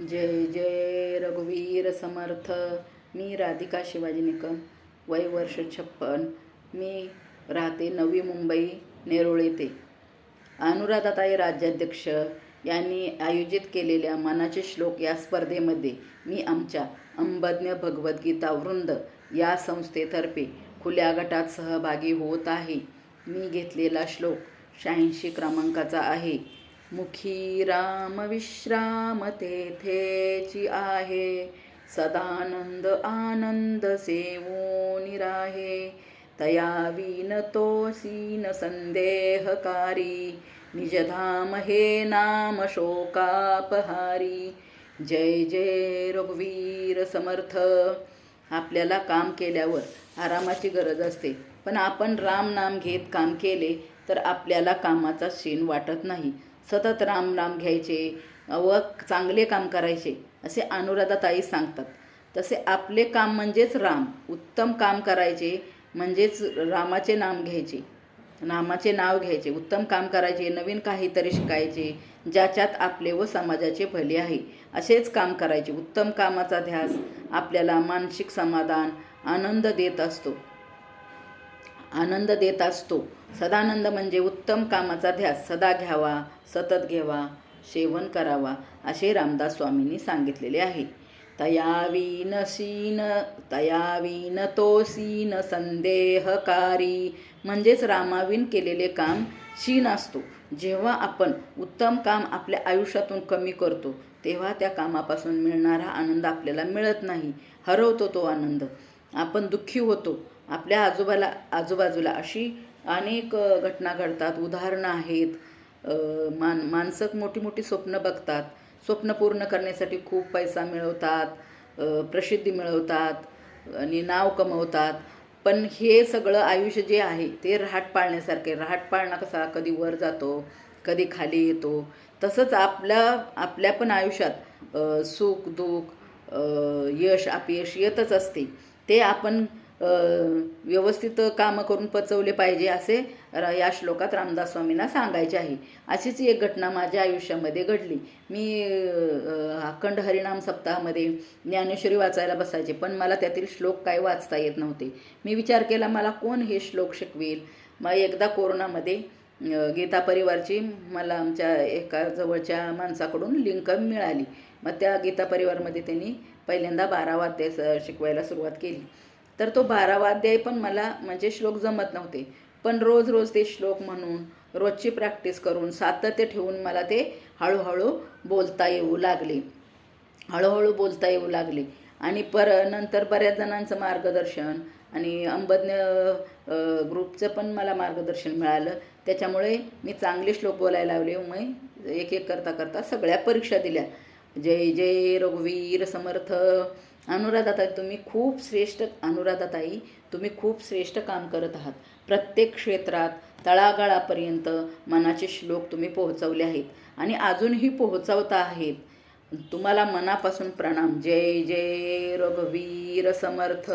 जय जय रघुवीर समर्थ. मी राधिका शिवाजी निकम वय वर्ष छप्पन. मी राहते नवी मुंबई नेरुळ येथे. अनुराधाताई राज्याध्यक्ष यांनी आयोजित केलेल्या मनाचे श्लोक या स्पर्धेमध्ये मी आमच्या अंबज्ञ भगवद्गीता वृंद या संस्थेतर्फे खुल्या गटात सहभागी होत आहे. मी घेतलेला श्लोक शहाऐंशी क्रमांकाचा आहे. मुखी राम विश्राम तेथेची आहे. सदानंद आनंद सेवो निराहे तया विन तोसीन संदेहकारी. निजधाम हे नाम शोकापहारी. जय जय रघुवीर समर्थ. आपल्याला काम केल्यावर आरामाची गरज असते. पण आपण राम नाम घेत काम केले तर आपल्याला कामाचा शेण वाटत नाही. सतत राम नाम घ्यायचे व चांगले काम करायचे असे अनुराधाताई सांगतात. तसे आपले काम म्हणजेच राम. उत्तम काम करायचे म्हणजेच रामाचे नाम घ्यायचे नामाचे नाव घ्यायचे उत्तम काम करायचे नवीन काहीतरी शिकायचे ज्याच्यात आपले व समाजाचे भले आहे असेच काम करायचे. उत्तम कामाचा ध्यास आपल्याला मानसिक समाधान आनंद देत असतो. आनंद देत असतो. सदानंद म्हणजे उत्तम कामाचा ध्यास. सदा घ्यावा सतत घ्यावा सेवन करावा असे रामदास स्वामींनी सांगितलेले आहे. तयावीन सीन तयावीन तो सीन संदेहकारी. म्हणजेच रामावीन केलेले काम शीन असतो. जेव्हा आपण उत्तम काम आपल्या आयुष्यातून कमी करतो तेव्हा त्या कामापासून मिळणारा आनंद आपल्याला मिळत नाही. हरवतो तो आनंद. आपण दुःखी होतो. आपल्या आजोबाला आजूबाजूला अशी अनेक घटना घडतात. उदाहरणं आहेत. मान माणसं मोठी मोठी स्वप्न बघतात. स्वप्न पूर्ण करण्यासाठी खूप पैसा मिळवतात. प्रसिद्धी मिळवतात आणि नाव कमवतात. पण हे सगळं आयुष्य जे आहे ते रहाट पाळण्यासारखे रहाट पाळणं कसा कधी वर जातो कधी खाली येतो. तसंच आपल्या आपल्या पण आयुष्यात सुख दुःख यश अपयश येतच असते. ते आपण व्यवस्थित कामं करून पचवले पाहिजे असे या श्लोकात रामदास स्वामींना सांगायचे आहे. अशीच एक घटना माझ्या आयुष्यामध्ये घडली. मी अखंड हरिनाम सप्ताहामध्ये ज्ञानेश्वरी वाचायला बसायचे पण मला त्यातील श्लोक काय वाचता येत नव्हते. मी विचार केला मला कोण हे श्लोक शिकवेल? मग एकदा कोरोनामध्ये गीता परिवारची मला आमच्या एका जवळच्या माणसाकडून लिंक मिळाली. मग त्या गीता परिवारमध्ये त्यांनी पहिल्यांदा बारा वाद्य शिकवायला सुरुवात केली. तर तो बारावाध्याय पण मला म्हणजे श्लोक जमत नव्हते. पण रोज रोज ते श्लोक म्हणून रोजची प्रॅक्टिस करून सातत्य ठेवून मला ते हळूहळू बोलता येऊ लागले. हळूहळू बोलता येऊ लागले. आणि पर नंतर बऱ्याच जणांचं मार्गदर्शन आणि अंबज्ञ ग्रुपचं पण मला मार्गदर्शन मिळालं. त्याच्यामुळे मी चांगले श्लोक बोलायला लावले. मग एक एक करता करता सगळ्या परीक्षा दिल्या. जय जय रघुवीर समर्थ. अनुराधाताई तुम्ही खूप श्रेष्ठ अनुराधाताई तुम्ही खूप श्रेष्ठ काम करत आहात. प्रत्येक क्षेत्रात तळागाळापर्यंत मनाचे श्लोक तुम्ही पोहोचवले आहेत आणि अजूनही पोहोचवता आहेत. तुम्हाला मनापासून प्रणाम. जय जय रघुवीर समर्थ.